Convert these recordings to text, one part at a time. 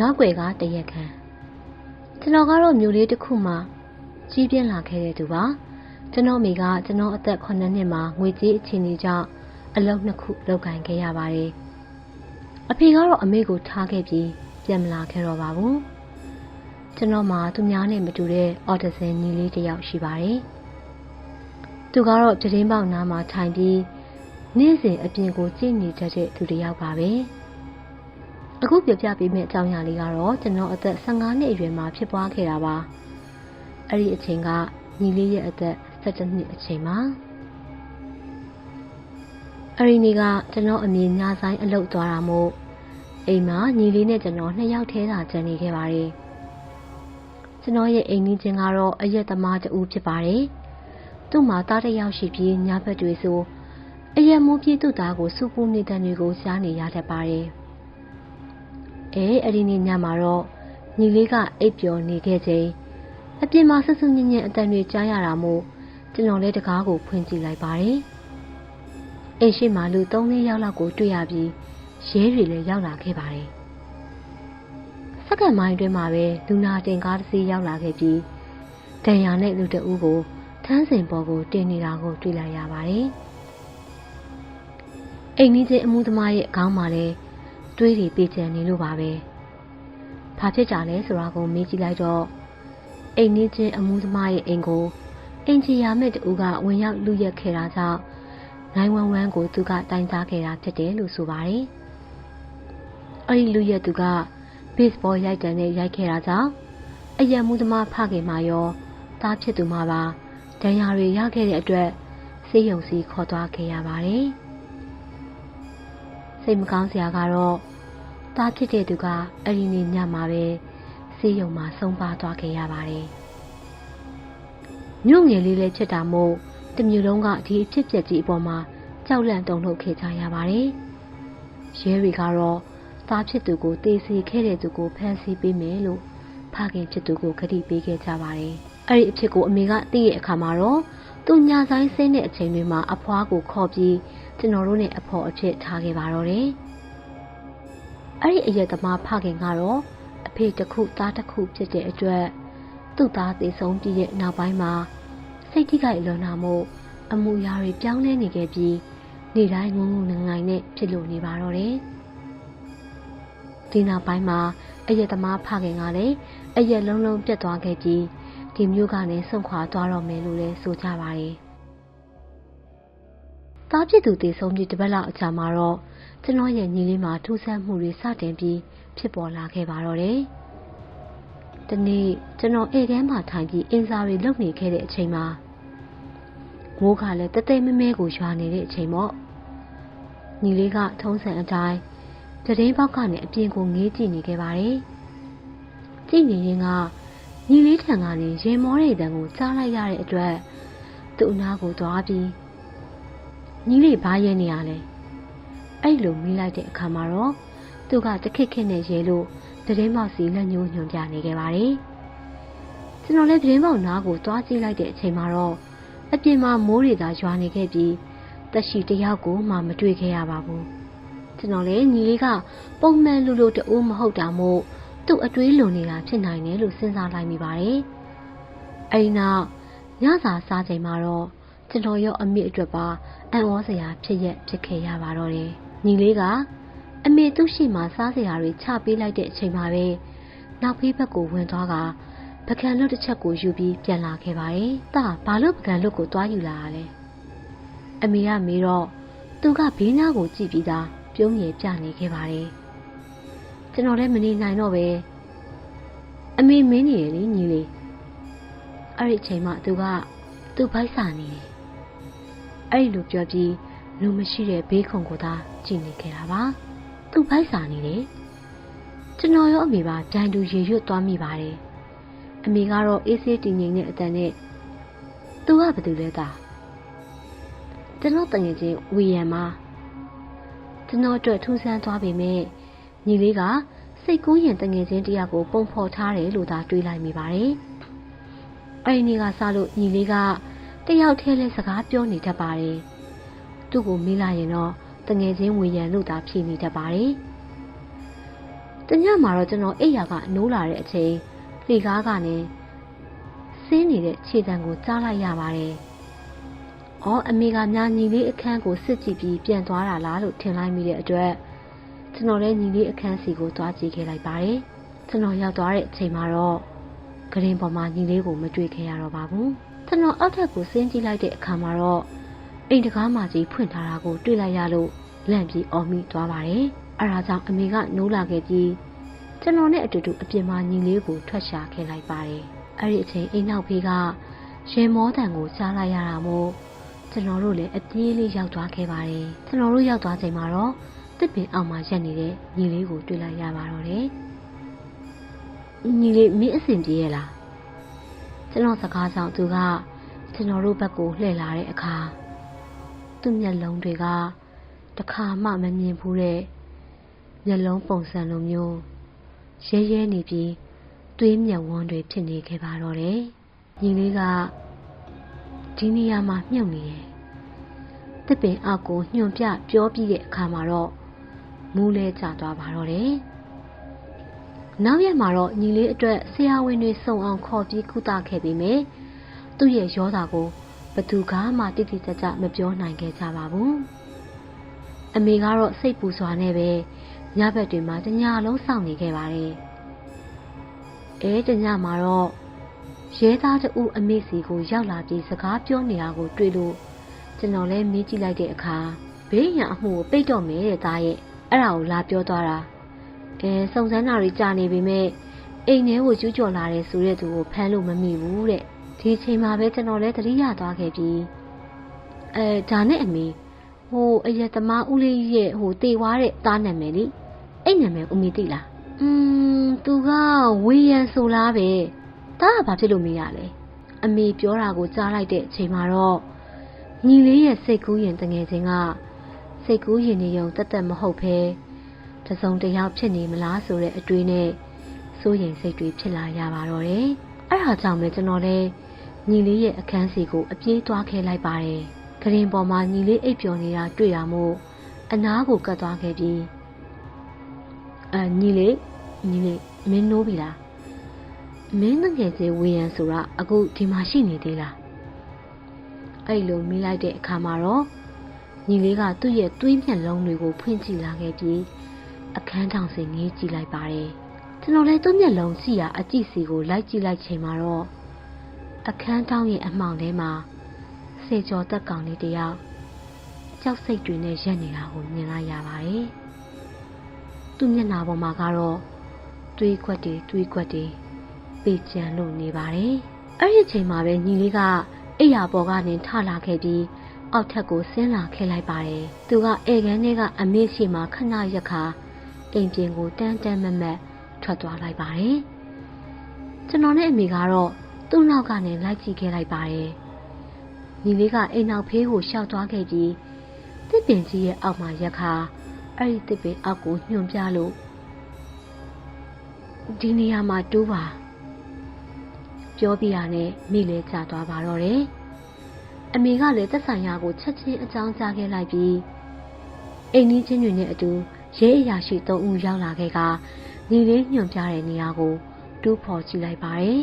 နောက်ွယ်ကတရက်ခံကျွန်တော်ကတော့မြို့လေးတစ်ခုမှာကြီးပြင်းလာခဲ့တဲ့သူပါကျွန်တော်မိကကျွန်တော်အသက်9နှစ်မှာငွေကြေးအခြေအနေကြောင့်အလုပ်နှစ်ခုလုပ်ကင်ခဲ့ရပါတယ်အဖေကတော့အမေကိုထားခဲ့ပြီးပြန်မလာခဲ့တော့ပါဘူးကျွန်တော်မှာသူများနဲ့မတူတဲ့အော်တဆင်ညီလေးတစ်ယောက်ရှိပါတယ်သူကတော့ပြတင်းပေါက်နားမှာထိုင်ပြီးနေ့စဉ်အပြင်ကိုကြည့်နေတတ်တဲ့သူတစ်ယောက်ပါပဲ။ အခုပြပြပေးမယ့်အကြောင်းအရာလေးကတော့ကျွန်တော်အသက်15နှစ်အရွယ်မှာဖြစ်ပွားခဲ့တာပါ။အဲ့ဒီအချိန်ကညီလေးရဲ့အသက်17နှစ်အချိန်မှာအဲ့ဒီနေ့ကကျွန်တော်အမြင်ညာဆိုင်အလုပ်သွားတာမို့အိမ်မှာညီလေးနဲ့ကျွန်တော်နှစ်ယောက်ထဲသာကျန်နေခဲ့ပါတယ်။ကျွန်တော်ရဲ့အိမ်နီးချင်းကတော့အရက်သမားတူဖြစ်ပါတယ်။သူ့မှာသားတစ်ယောက်ရှိပြီးညာဘက်တွေဆိုအယံမိုးပြေးသူ့သားကိုစူပူနေတဲ့တွေကိုရှားနေရတတ်ပါတယ်။ အဲအဲ့ဒီနေ့ညမှာတော့ညီလေးကအိပ်ပျော်နေခဲ့ချိန်အပြင်မှာဆဆူညင်ညင်အတန်တွေကြားရတာမို့ကျွန်တော်လည်းတကားကိုဖွင့်ကြည့်လိုက်ပါတယ်။အိမ်ရှိမှလူ၃-၄ယောက်လောက်ကိုတွေ့ရပြီးရဲတွေလည်းရောက်လာခဲ့ပါတယ်။စက္ကန့်မိုင်းတွင်းမှာပဲလူနာတင်ကားတစ်စီးရောက်လာခဲ့ပြီးဒဏ်ရာနဲ့လူတအူးကိုထန်းစင်ပေါ်ကိုတင်နေတာကိုတွေ့လိုက်ရပါတယ်။အိမ်နီးချင်းအမှုသမားရဲ့အကောင်းမှာလည်း တွေးတွေပြေချင်နေလို့ပါပဲ။ဘာဖြစ်ကြလဲဆိုတာကိုမေးကြည့်လိုက်တော့အိမ်နီးချင်းအမှုသမားရဲ့အိမ်ကိုအင်ဂျီယာမဲ့တူကဝင်ရောက်လူရက်ခဲ့တာကြောင့်911ကိုသူကတိုင်ကြားခဲ့တာဖြစ်တယ်လို့ဆိုပါတယ်။အဲဒီလူရက်သူက baseball ရိုက်တံနဲ့ရိုက်ခဲ့တာကြောင့်အယံမှုသမားဖခင်မှရောသားဖြစ်သူမှပါဒဏ်ရာတွေရခဲ့တဲ့အတွက်စေယုံစီခေါ်သွားခဲ့ရပါတယ်။ စိတ်မကောင်းစရာကတော့သားဖြစ်တဲ့သူကအဲ့ဒီနေ့ညမှာပဲစေယုံမှာဆုံးပါသွားခဲ့ရပါတယ်။မြို့ငယ်လေးလည်းဖြစ်တာမို့တမျိုးလုံးကဒီအဖြစ်ပြက်ကြီးအပေါ်မှာကြောက်လန့်တုန်လှုပ်ခဲ့ကြရပါတယ်။ရဲတွေကတော့သားဖြစ်သူကိုတေးစီခဲ့တဲ့သူကိုဖမ်းဆီးပေးမယ်လို့ဖခင်ဖြစ်သူကိုကတိပေးခဲ့ကြပါတယ်။အဲ့ဒီအဖြစ်ကိုအမေကသိရဲ့အခါမှာတော့သူညာဆိုင်ဆင်းတဲ့အချိန်တွေမှာအဖွားကိုခေါ်ပြီး ကျွန်တော်တို့နဲ့အဖော်အဖြစ်ထားခဲ့ပါတော့တယ်။အဲ့ဒီအရက်သမားဖခင်ကတော့အဖေတစ်ခုသားတစ်ခုဖြစ်တဲ့အတွက်သူ့သားသေဆုံးပြီးရဲ့နောက်ပိုင်းမှာစိတ်ထိခိုက်လွန်နာမှုအမှုရာတွေပြောင်းလဲနေခဲ့ပြီးနေတိုင်းငုံငုံငငိုင်နဲ့ဖြစ်လို့နေပါတော့တယ်။ဒီနောက်ပိုင်းမှာအရက်သမားဖခင်ကလည်းအရက်လုံးလုံးပြတ်သွားခဲ့ပြီးဒီမျိုးကနေဆုံးခွာသွားတော့မယ်လို့လည်းဆိုကြပါတယ်။ သားဖြစ်သူတည်ဆုံးပြီးတပတ်လောက်အကြာမှာတော့ကျွန်တော်ရဲ့ညီလေးမှာထူးဆန်းမှုတွေစတင်ပြီးဖြစ်ပေါ်လာခဲ့ပါတော့တယ်။ဒီနေ့ကျွန်တော်ဧကန်းမှာထိုင်ပြီးအင်စာတွေလုပ်နေခဲ့တဲ့အချိန်မှာမိုးကလည်းတသိမ့်မမဲကိုရွာနေတဲ့အချိန်ပေါ့။ညီလေးကထုံးစံအတိုင်းတရင်ပေါက်ကနေအပြင်ကိုငေးကြည့်နေခဲ့ပါတယ်။ကြည့်နေရင်ကညီလေးထံကနေရေမောတဲ့တံကိုကြားလိုက်ရတဲ့အတွက်သူ့အနာကိုသွားပြီး ညီလေးဘာရဲနေရလဲအဲ့လိုမိလိုက်တဲ့အခါမှာတော့သူကတခက်ခက်နဲ့ရဲလို့တရင်ပေါက်စီလက်ညှိုးညွှန်ပြနေခဲ့ပါတယ်ကျွန်တော်လည်းတရင်ပေါက်နားကိုသွားကြည့်လိုက်တဲ့အချိန်မှာတော့အပြင်မှာမိုးတွေသာရွာနေခဲ့ပြီးတက်ရှိတယောက်ကိုမှမတွေ့ခဲ့ရပါဘူးကျွန်တော်လည်းညီလေးကပုံမှန်လူလိုတူမဟုတ်တာမို့သူ့အတွေးလွန်နေတာဖြစ်နိုင်တယ်လို့စဉ်းစားလိုက်မိပါတယ်။အဲဒီနောက်ညစာစားချိန်မှာတော့ကျွန်တော်ရောအမေအတွက်ပါ အံ့ဩစရာဖြစ်ရက်ဖြစ်ခဲ့ရပါတော့တယ်။ညီလေးကအမေသူ့ရှိမှစားစရာတွေချပေးလိုက်တဲ့အချိန်မှာပဲနောက်ဖေးဘက်ကိုဝင်သွားကပကံလွတ်တစ်ချက်ကိုယူပြီးပြန်လာခဲ့ပါတယ်။တာဘာလို့ပကံလွတ်ကိုသွားယူလာရလဲ။အမေကမေးတော့သူကဘေးနားကိုကြည့်ပြီးသားပြုံးရည်ပြနေခဲ့ပါတယ်။ကျွန်တော်လည်းမနေနိုင်တော့ပဲအမေမင်းနေရလေညီလေးအဲ့ဒီအချိန်မှသူကသူ့ဘိုက်စာနေတယ် အဲ့ဒီလိုပြောပြီးလူမရှိတဲ့ဘေးခုံကိုသာကြည့်နေခဲ့တာပါသူ့ဘိုက်စာနေတယ်ကျွန်တော်ရောအမေပါဒိုင်တူရေရွတ်သွားမိပါတယ်အမေကတော့အေးဆေးတည်ငြိမ်တဲ့အတန်နဲ့သူကဘာတူလဲသားကျွန်တော်တငယ်ချင်းဝီယံမှာကျွန်တော်အတွက်ထူးဆန်းသွားပေမဲ့ညီလေးကစိတ်ကူးရင်တငယ်ချင်းတယောက်ကိုပုံဖော်ထားတယ်လို့သာတွေးလိုက်မိပါတယ်။အဲဒီနေ့ကစလို့ညီလေးက တယောက်တည်းလဲစကားပြောနေတတ်ပါတယ်။သူ့ကိုမေးလိုက်ရင်တော့တငယ်ချင်းဝင်ရန်လို့သာဖြေနေတတ်ပါတယ်။တညမှာတော့ကျွန်တော်အိပ်ယာကနိုးလာတဲ့အချိန်လှေကားကနေဆင်းနေတဲ့ခြေတံကိုကြားလိုက်ရပါတယ်။အော်အမေကညာညီလေးအခန်းကိုစစ်ကြည့်ပြီးပြန်သွားတာလားလို့ထင်လိုက်မိတဲ့အတွက်ကျွန်တော်လည်းညီလေးအခန်းစီကိုသွားကြည့်ခဲ့လိုက်ပါတယ်။ကျွန်တော်ရောက်သွားတဲ့အချိန်မှာတော့ဂရင်ပေါ်မှာညီလေးကိုမတွေ့ခဲ့ရတော့ပါဘူး။ ကျွန်တော်အောက်ထပ်ကိုဆင်းကြည့်လိုက်တဲ့အခါမှာတော့အိမ်တကားမကြီးဖွင့်ထားတာကိုတွေ့လိုက်ရလို့လန့်ပြီးအော်မိသွားပါတယ်။အဲဒါကြောင့်အမေကနိုးလာခဲ့ပြီးကျွန်တော်နဲ့အတူတူအပြင်မှာညီလေးကိုထွက်ရှာခဲ့လိုက်ပါတယ်။အဲ့ဒီအချိန်အိမ်နောက်ဖေးကရေမောတန်ကိုကြားလိုက်ရတာမို့ကျွန်တော်တို့လည်းအပြေးလေးရောက်သွားခဲ့ပါတယ်။ကျွန်တော်တို့ရောက်သွားချိန်မှာတော့တစ်ပင်အောက်မှာရက်နေတဲ့ညီလေးကိုတွေ့လိုက်ရပါတော့တယ်။ညီလေးမင်းအဆင်ပြေရဲ့လား။ ကျွန်တော်စကားဆောင်သူကကျွန်တော်တို့ဘက်ကိုလှည့်လာတဲ့အခါသူ့မျက်လုံးတွေကတခါမှမမြင်ဘူးတဲ့မျက်လုံးပုံစံလိုမျိုးရဲရဲနေပြီးသွေးမျက်ဝန်းတွေဖြစ်နေခဲ့ပါတော့တယ်။ညီလေးကဒီနေရာမှာမြုပ်နေတယ်။တစ်ပင်အောက်ကိုညွန်ပြပြောပြီးတဲ့အခါမှာတော့မူးလဲကျသွားပါတော့တယ်။ နောက်ရက်မှာတော့ညီလေးအတွက်ဆရာဝန်တွေစုံအောင်ခေါ်ပြီးကုသခဲ့ပြီးမြဲသူ့ရဲ့ရောတာကိုဘသူကမှတိတိကျကျမပြောနိုင်ခဲ့ကြပါဘူး။အမေကတော့စိတ်ပူစွာနဲ့ပဲညဘက်တွေမှာတညလုံးစောင့်နေခဲ့ပါတယ်။အဲတညမှာတော့ရဲသားတဦးအမေစီကိုရောက်လာပြီးစကားပြောနေတာကိုတွေ့လို့ကျွန်တော်လည်းမေးကြည့်လိုက်တဲ့အခါဘေးရန်အမှုကိုပိတ်တော့မယ်တဲ့သားရဲ့အဲ့ဒါကိုလာပြောသွားတာ အဲစုံစမ်းတာတွေကြာနေပေမဲ့အိမ်ထဲကိုကျူးကျော်လာတယ်ဆိုတဲ့သူကိုဖမ်းလို့မမိဘူးတဲ့ဒီချိန်မှာပဲကျွန်တော်လည်းသတိရသွားခဲ့ပြီးအဲဒါနဲ့အမေဟိုအရက်သမားဦးလေးရဲ့ဟိုတေဝါတဲ့သားနာမည်လေအဲ့နာမည်ဦးမီသိလားอืมသူကဝေယံဆိုလားပဲတားကဘာဖြစ်လို့မေးရလဲအမေပြောတာကိုကြားလိုက်တဲ့အချိန်မှာတော့ညီလေးရဲ့စိတ်ကူးရင်တငယ်ချင်းကစိတ်ကူးရင်နေုံတက်တက်မဟုတ်ဘဲ တစုံတယောက်ဖြစ်နေမလားဆိုတဲ့အတွေးနဲ့စိုးရိမ်စိတ်တွေဖြစ်လာရပါတော့တယ်အဲ့ဒါကြောင့်ပဲကျွန်တော်လည်းညီလေးရဲ့အခန်းစီကို အပြေးသွားခဲ့လိုက်ပါတယ်ဂရင်ပေါ်မှာညီလေးအိပ်ပျော်နေတာတွေ့ရမို့အနားကိုကတ်သွားခဲ့ပြီးအညီလေးညီလေးမင်းနိုးပြီလားမင်းငယ်ချင်းဝေယံဆိုတာအခုဒီမှာရှိနေသေးလားအဲ့လိုမိလိုက်တဲ့အခါမှာတော့ညီလေးကသူ့ရဲ့သွေးမျက်လုံးတွေကိုဖွင့်ကြည့်လာခဲ့ပြီး အခန်းထောင်စင်ငေးကြည့်လိုက်ပါတယ်ကျွန်တော်လည်းသူ့မျက်လုံးကြည့်ရအကြည့်စီကိုလိုက်ကြည့်လိုက်ချိန်မှာတော့အခန်းထောင်ရဲ့အမှောင်ထဲမှာစေကျော်သက်ကောင်လေးတယောက်ကြောက်စိတ်တွေနဲ့ရက်နေတာကိုမြင်လိုက်ရပါတယ်သူ့မျက်နှာပေါ်မှာကတော့တွေးခွက်တွေတွေးခွက်တွေပေကြံလို့နေပါတယ်။အဲ့ဒီအချိန်မှာပဲညီလေးကအိယာပေါ်ကနေထလာခဲ့ပြီးအောက်ထပ်ကိုဆင်းလာခဲ့လိုက်ပါတယ်။သူကဧကန်ထဲကအမေရှိမှခဏရက်ခါ အိမ်ပြင်ကိုတန်းတန်းမမတ်ထွက်သွားလိုက်ပါတယ်။ကျွန်တော်နဲ့အမေကတော့သူ့နောက်ကနေလိုက်ကြည့်ခဲ့လိုက်ပါတယ်။ညီလေးကအိမ်နောက်ဖေးကိုရှောက်သွားခဲ့ပြီးတစ်ပင်ကြီးရဲ့အောက်မှာရက်ခါအဲ့ဒီတစ်ပင်အောက်ကိုညွှန်ပြလို့ဒီနေရာမှာတူးပါပြောပြရနဲ့မိလဲကျသွားပါတော့တယ်အမေကလည်းသက်ဆိုင်ရာကိုချက်ချင်းအကြောင်းကြားခဲ့လိုက်ပြီးအိမ်ကြီးချင်းတွေနဲ့အတူ ရဲအရာရှိသုံးဦးရောက်လာခဲ့ကညီလေးညွန်ပြတဲ့နေရာကိုတူးဖော်ကြည့်လိုက်ပါတယ်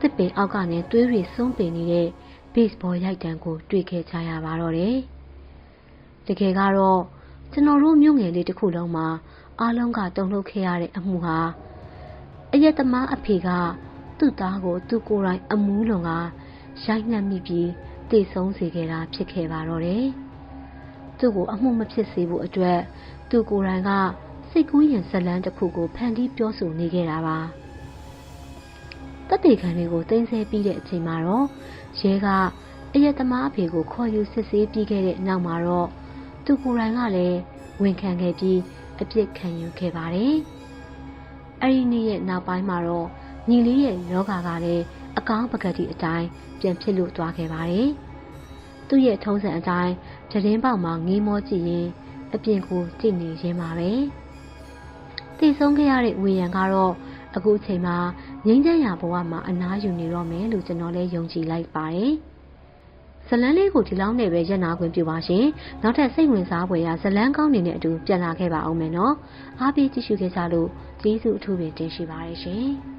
တစ်ပင်အောက်ကနေသွေးတွေဆုံးပင်နေတဲ့ baseball ရိုက်တံကို တွေ့ခဲ့ကြရပါတော့တယ်။တကယ်ကတော့ကျွန်တော်တို့မြို့ငယ်လေးတစ်ခုလုံးမှာအားလုံးကတုံ့လှုပ်ခဲ့ရတဲ့အမှုဟာအယက်သမားအဖေကသူ့သားကိုသူ့ကိုယ်တိုင်အမူးလွန်က ရိုက်နှက်မိပြီးတည်ဆုံးစေခဲ့တာဖြစ်ခဲ့ပါတော့တယ်။သူ့ကိုအမှုမဖြစ်စေဖို့အတွက်သူ့ကိုယ်တိုင်ကစိတ်ကူးရင်ဇလန်းတစ်ခုကိုဖန်တီးပြောဆိုနေခဲ့တာပါ။တပ်တေခံတွေကိုတင်ဆက်ပြီးတဲ့အချိန်မှာတော့ရဲကအယက်သမားအဖေကိုခေါ်ယူစစ်ဆေးပြီးခဲ့တဲ့နောက်မှာတော့သူကိုယ်တိုင်ကလည်းဝန်ခံခဲ့ပြီးအပြစ်ခံယူခဲ့ပါတယ်။အဲဒီနေ့ရဲ့နောက်ပိုင်းမှာတော့ညီလေးရဲ့လောဂါကလည်း အကောင်းပကတိအတိုင်းပြန်ဖြစ်လို့သွားခဲ့ပါတယ်။သူ့ရဲ့ထုံးစံအတိုင်းသတင်းပေါက်မှာငေးမောကြည့်ရင်အပြင်ကိုကြည့်နေရင်းပါပဲ။တည်ဆုံးခဲ့ရတဲ့ဝေယံကတော့အခုအချိန်မှာငိမ့်ချမ်းရာဘဝမှာအနားယူနေတော့မယ်လို့ကျွန်တော်လည်းယုံကြည်လိုက်ပါတယ်။ဇလန်းလေးကိုဒီလောက်နဲ့ပဲရက်နာခွင့်ပြုပါရှင်။နောက်ထပ်စိတ်ဝင်စားဖွယ်ရာဇလန်းကောင်းတွေနဲ့အတူပြန်လာခဲ့ပါအောင်မယ်နော်။အားပေးကြည့်ရှုခဲ့ကြလို့ကျေးဇူးအထူးပဲတင်ရှိပါတယ်ရှင်။